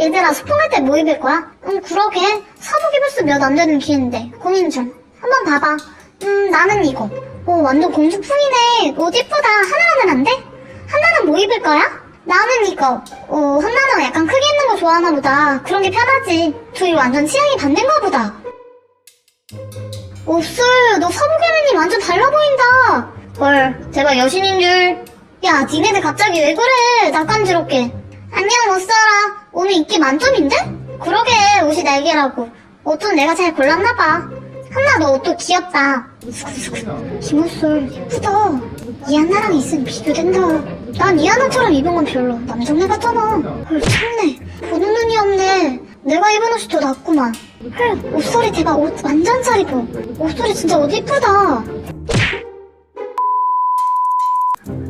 얘들아 소풍 갈때뭐 입을 거야? 응 그러게. 사복 입을 수 몇 안 되는 기회인데. 고민 중. 한번 봐봐. 음 나는 이거. 오 완전 공주풍이네. 옷안 돼? 한나는 뭐 입을 거야? 나는 이거. 오 한나는 약간 크게 입는 거 좋아하나 보다. 그런 게 편하지. 둘이 완전 취향이 반대인가 보다. 옵술. 너 사복에는 완전 달라 보인다. 헐 제가 여신인 줄야 니네들 갑자기 왜 그래? 낯간지럽게 안녕 못살아 오늘 인기 만점인데? 그러게 옷이 날개라고. 옷도 내가 잘 골랐나봐. 한나 너 옷도 귀엽다. 김옷솔 예쁘다. 이 한나랑 있으면 비교된다. 난 이 한나처럼 입은 건 별로 남정네 같잖아. 헐 참네. 보는 눈이 없네. 내가 입은 옷이 더 낫구만. 헐 옷소리 대박. 옷 완전 잘 입어. 옷소리 진짜 옷 이쁘다.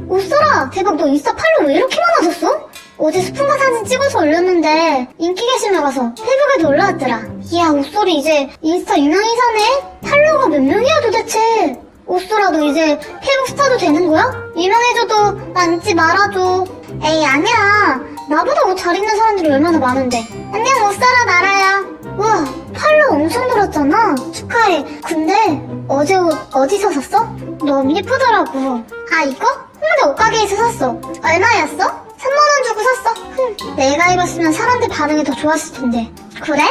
옷소라 대박. 너 인스타 팔로우 왜 이렇게 많아졌어? 어제 스푼과 사진 찍어서 올렸는데 인기 게시물 가서 페북에도 올라왔더라 이야 옷소리 이제 인스타 유명인사네? 팔로워가 몇 명이야 도대체 옷소라 너 이제 페북 스타도 되는 거야? 유명해져도 난 잊지 말아줘 에이 아니야 나보다 옷 잘 입는 사람들이 얼마나 많은데 안녕 옷사라 나라야 우와 팔로우 엄청 늘었잖아 축하해 근데 어제 옷 어디서 샀어? 너무 예쁘더라고 아 이거? 홍대 옷가게에서 샀어 얼마였어? 3만원 주고 샀어 흠, 내가 입었으면 사람들 반응이 더 좋았을 텐데 그래?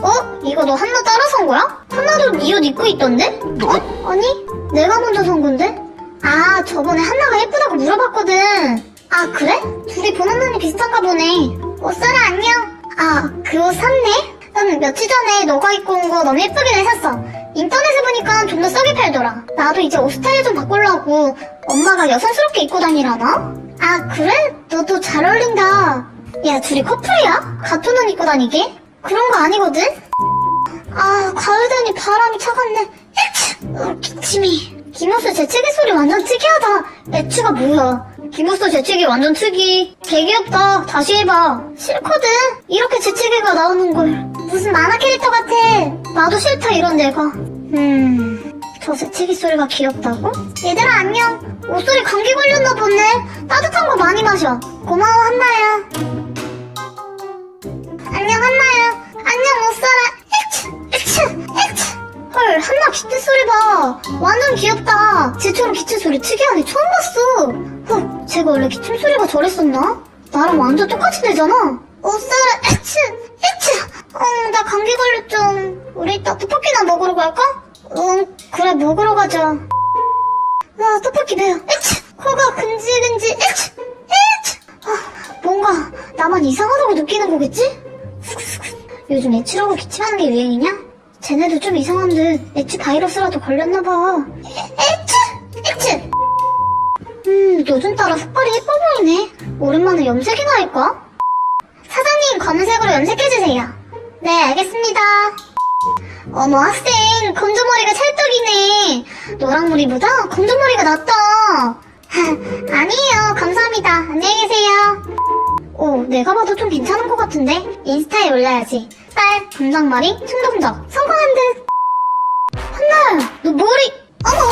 어? 이거 너 한나 따라 산 거야? 한나도 네옷 입고 있던데? 어? 아니 내가 먼저 산 건데? 아 저번에 한나가 예쁘다고 물어봤거든 아 그래? 둘이 보는 눈이 비슷한가 보네 옷사라 안녕 아 그 옷 샀네? 나는 며칠 전에 너가 입고 온 거 너무 예쁘길래 샀어 인터넷에 보니까 좀 더 싸게 팔더라 나도 이제 옷 스타일 좀 바꾸려고 엄마가 여성스럽게 입고 다니라나? 아 그래? 너도 잘 어울린다. 야 둘이 커플이야? 같은 옷 입고 다니게? 그런 거 아니거든? 아 가을 되니 바람이 차갑네. 어, 기침이. 김호수 재채기 소리 완전 특이하다. 애추가 뭐야? 김호수 재채기 완전 특이. 개 귀엽다. 다시 해봐. 싫거든? 이렇게 재채기가 나오는 걸. 무슨 만화 캐릭터 같아. 나도 싫다 이런 내가. 음 저 재채기 소리가 귀엽다고? 얘들아 안녕. 옷소리 감기 걸렸나 보네 따뜻한 거 많이 마셔. 고마워 한나야. 안녕 한나야. 안녕 옷사라 에치 에치 에치 헐 한나 기침 소리 봐. 완전 귀엽다. 쟤처럼 기침 소리 특이하네. 처음 봤어. 헉 쟤가 원래 기침 소리가 저랬었나? 나랑 완전 똑같이 되잖아. 옷사라 에치 에치 어나 감기 걸렸죠. 우리 이따 떡볶이나 먹으러 갈까? 응 그래 먹으러 가자. 아 떡볶이 매워 에치 코가 근질근질 에치 에치 아 뭔가 나만 이상하다고 느끼는 거겠지? 요즘 애취라고 기침하는 게 유행이냐? 쟤네도 좀 이상한 듯 애취 바이러스라도 걸렸나봐 애취! 애취! 음 요즘 따라 색깔이 예뻐 보이네 오랜만에 염색이나 할까? 사장님 검은색으로 염색해주세요 네 알겠습니다 어머 학생 검정머리가 찰떡이네 노랑머리보다 검정머리가 낫다 아니에요 감사합니다 안녕히 계세요 오, 내가 봐도 좀 괜찮은 것 같은데? 인스타에 올려야지. 딸, 검정머리, 충동적, 성공한 듯. 한나야, 너 머리, 어머,